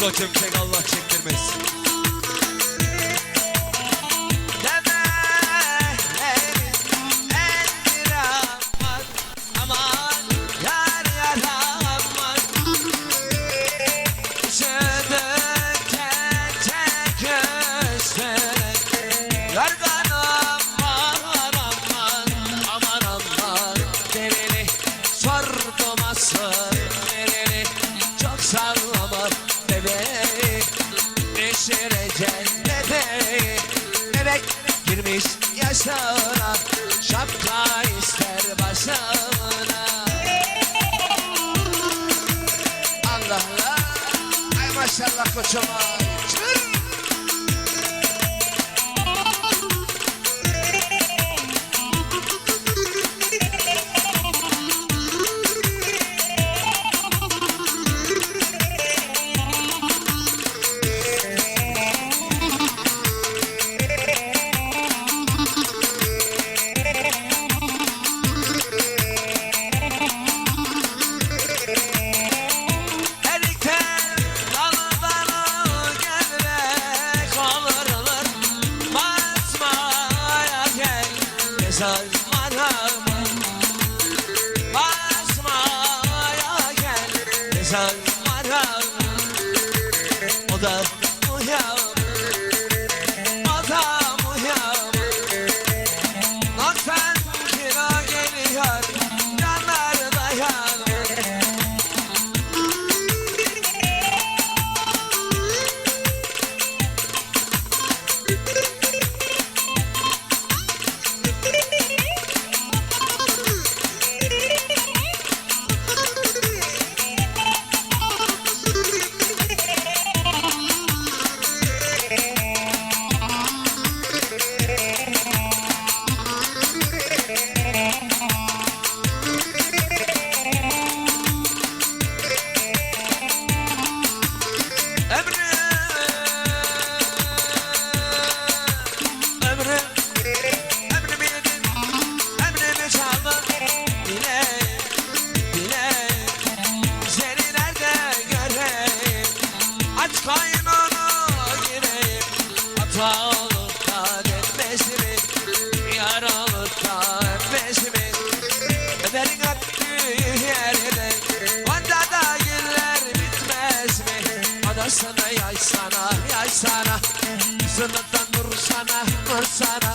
Koçum çek Allah çektirmesin. Yaşına Şapka ister başına. Allah Allah Ay maşallah koçum mesaj maramı O da sana yay sana Sınıftan dur sana dur sana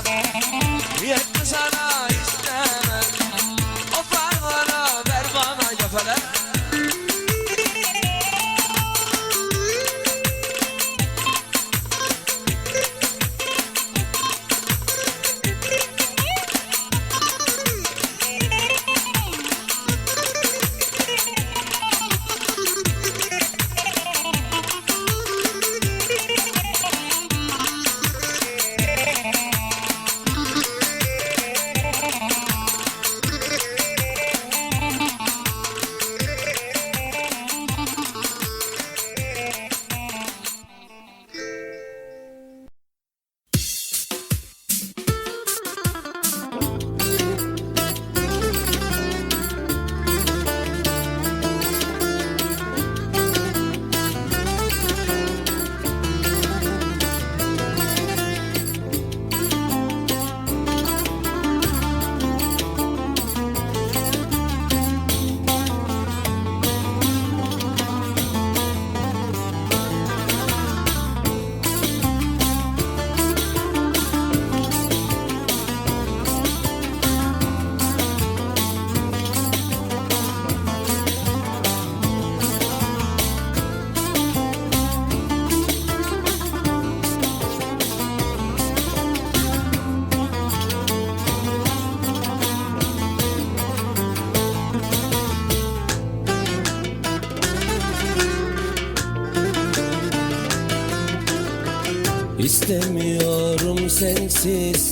İstemiyorum sensiz.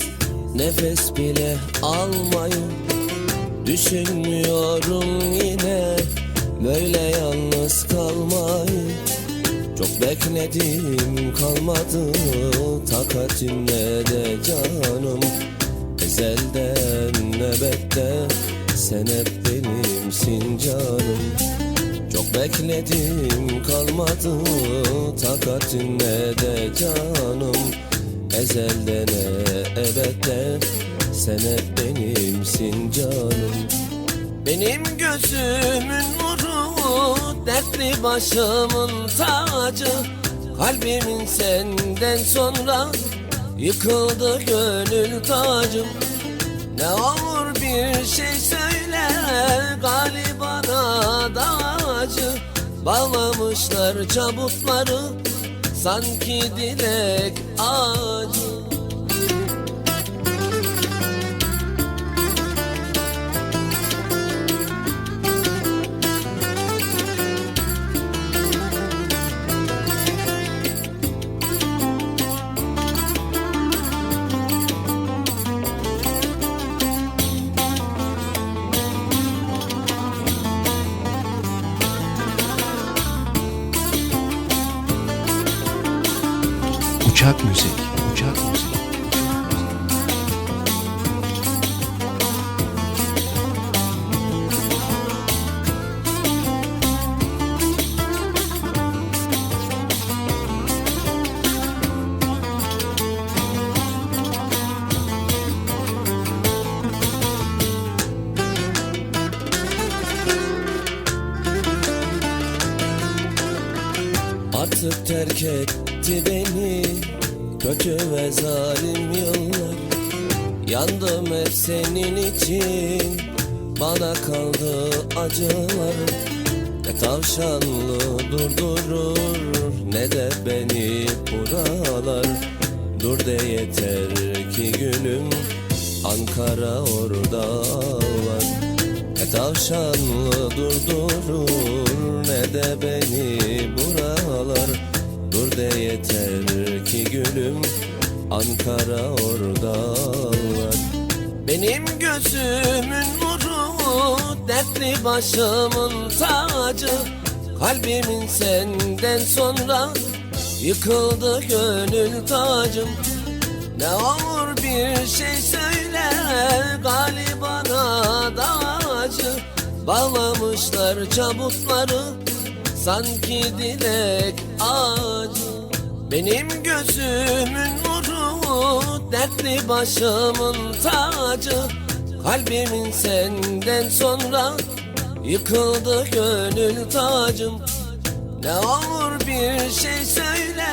Nefes bile almayı Düşünmüyorum yine. Böyle yalnız kalmayı Çok bekledim kalmadı. Takatimle de canım Ezelden ebedde sen hep benimsin canım Çok bekledim kalmadı takatim ne de canım. Ezelden ebedde sen hep benimsin canım. Benim gözümün nuru dertli başımın tacı. Kalbimin senden sonra yıkıldı gönül tacım. Ne olur bir şey söyle galiba da Bağlamışlar çabukları sanki dilek ağacı Uçak müzik, uçak. Terk etti beni. Kötü ve zalim yıllar Yandım hep senin için. Bana kaldı acılar Ne tavşanlı durdurur Ne de beni buralar. Dur de yeter ki gülüm Ankara orada var. Ne tavşanlı durdurur ne de beni buralar de yeter ki gülüm. Ankara orada var. Benim gözümün nuru dertli başımın tacı. Kalbimin senden sonra yıkıldı gönül tacım. Ne olur bir şey söyle galiba da acı. Bağlamışlar çabukları sanki dilek ağacı Benim gözümün nuru dertli başımın tacı. Kalbimin senden sonra yıkıldı gönül tacım. Ne olur bir şey söyle